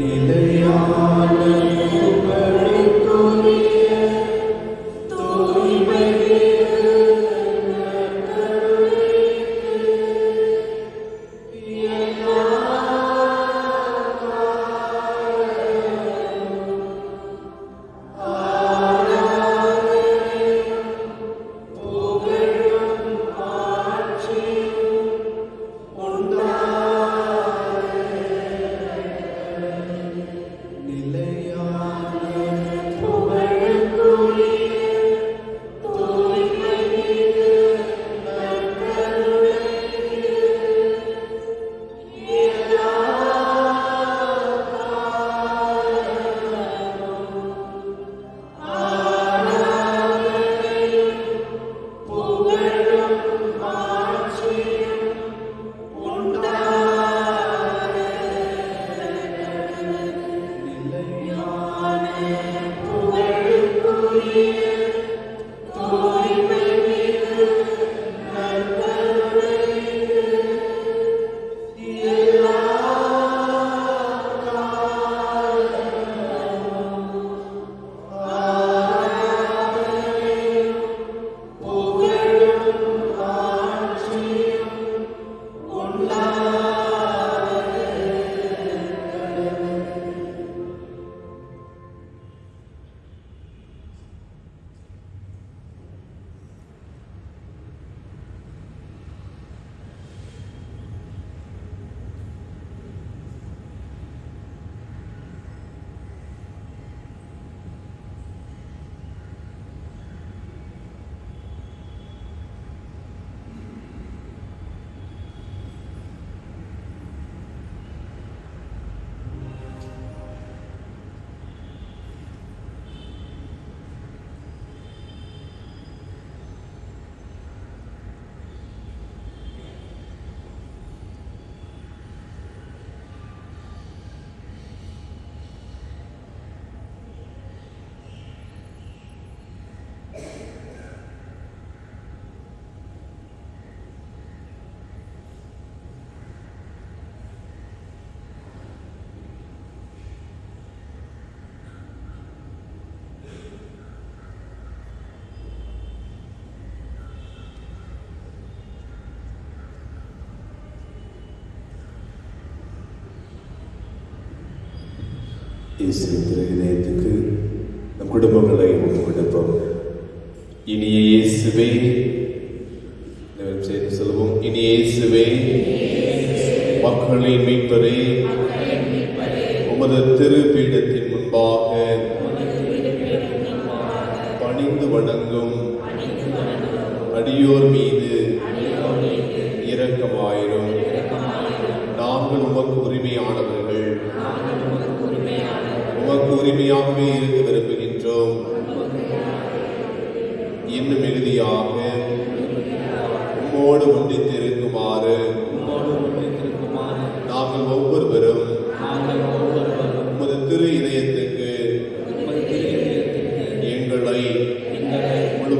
നിലയാ. இயேசு திருநேயத்துக்கு நம் குடும்பங்களை ஒப்புக் கொடுப்போம். இனிய இயேசுவே சேர்ந்து சொல்லுவோம். இனிய இயேசுவே மக்களை மீட்பரே உமது திருப்பீடத்தின் முன்பாக பணிந்து வணங்கும் அடியோர் மீது இரக்கமாயிரும். நாங்கள் உமக்கு உரிமையானவர்கள். உண்மையாகவே இருக்க விரும்புகின்றோம். இன்னும் மிகுதியாக உம்மோடு ஒன்றித்திருக்குமாறு நாங்கள் ஒவ்வொருவரும் உமது திரு இதயத்துக்கு எங்களை முழு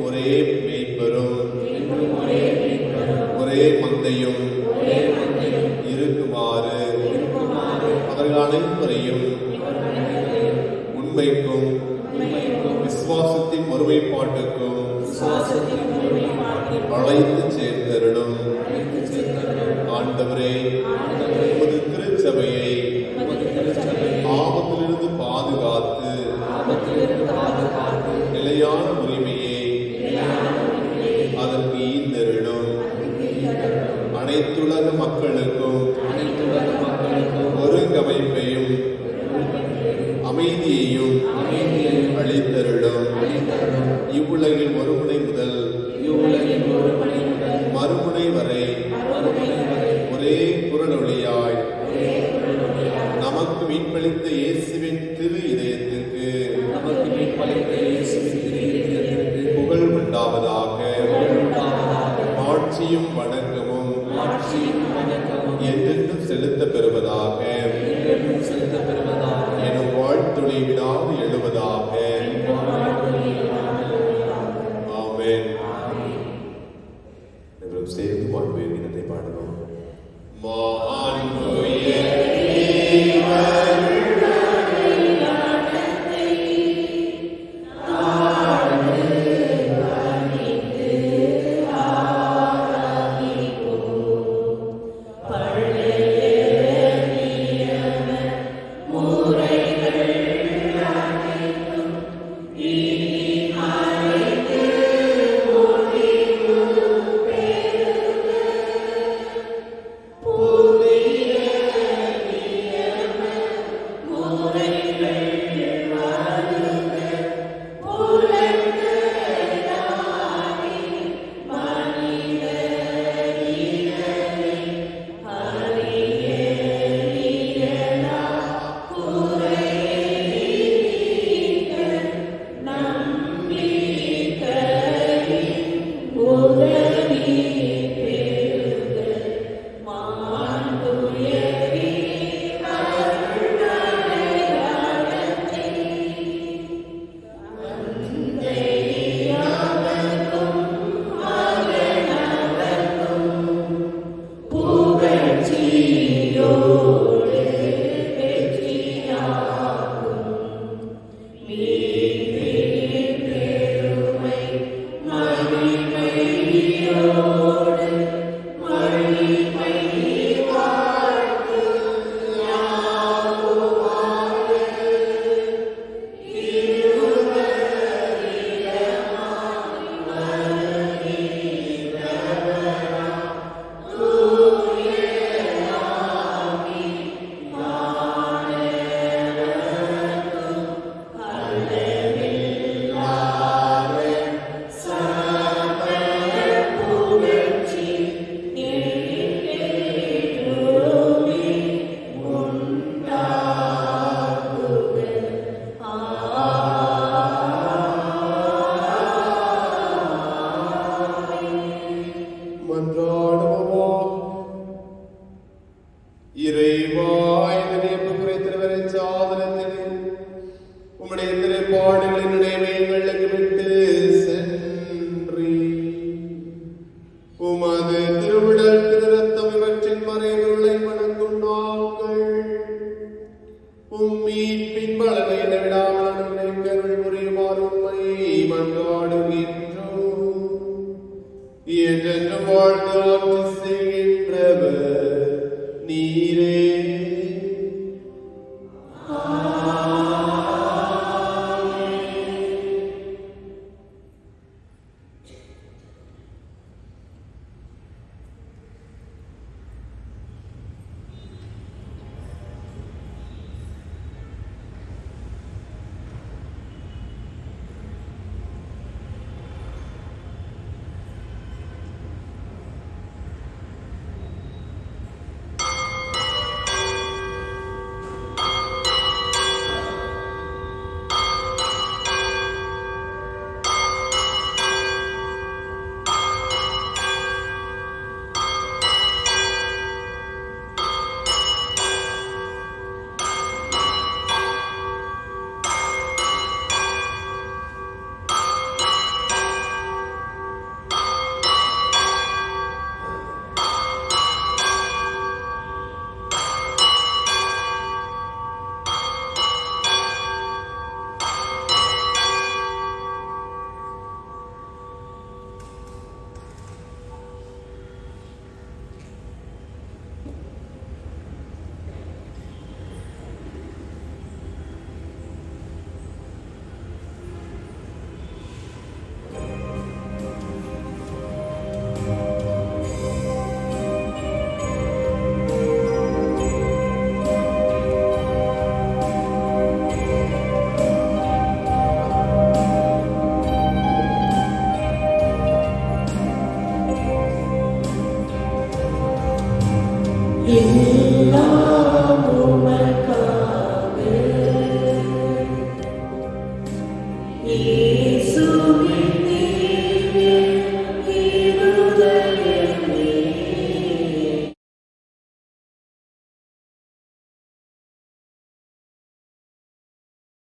করে இவ்வுலகில் ஒரு முனை முதல் மறுமுனை வரை ஒரே குரலொளியாய் நமக்கு மீன்பளித்த இயேசுவின் திரு இதயத்திற்கு புகழ் உண்டாவதாக ஆட்சியும் வணக்கமும் என்றென்றும் செலுத்த Ilde nu vartă lor singit plebe, nire எல்லாமுமே